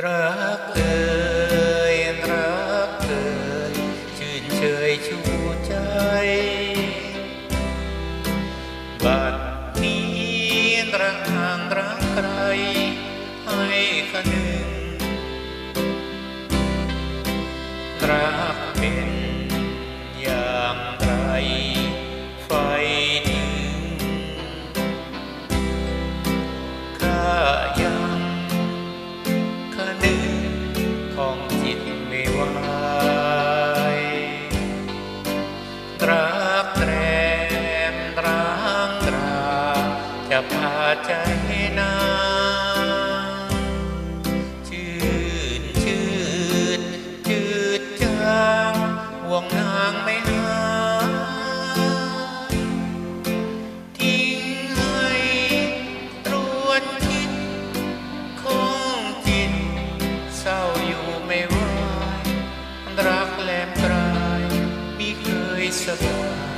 รักเอ่ยรักเอ่ยชื่นเชยชูใจบัดนี้รักทางรักใครให้คนหนึ่งรัก Satan.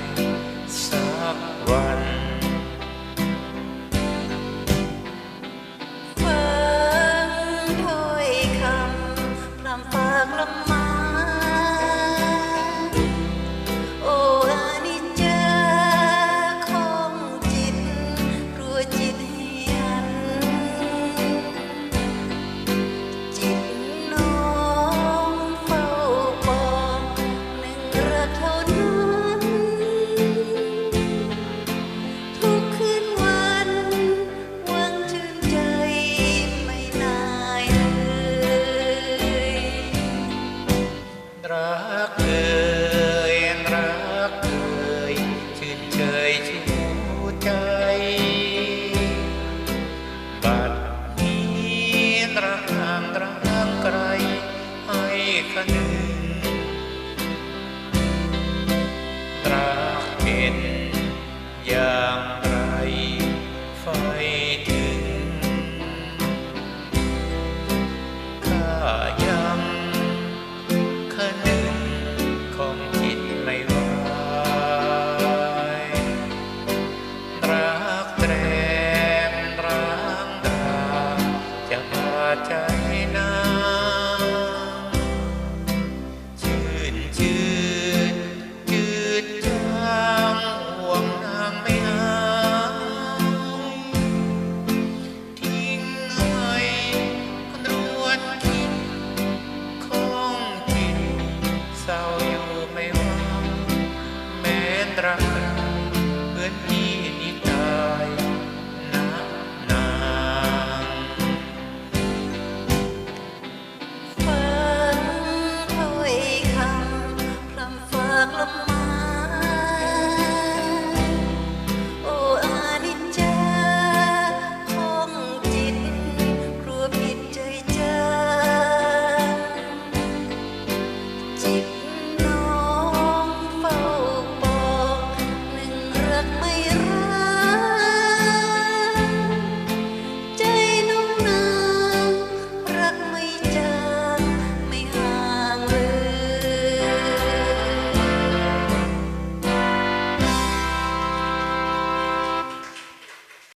ตระห่างตระห่างไกลให้คะแนน ไม่ว่าแม้ตรา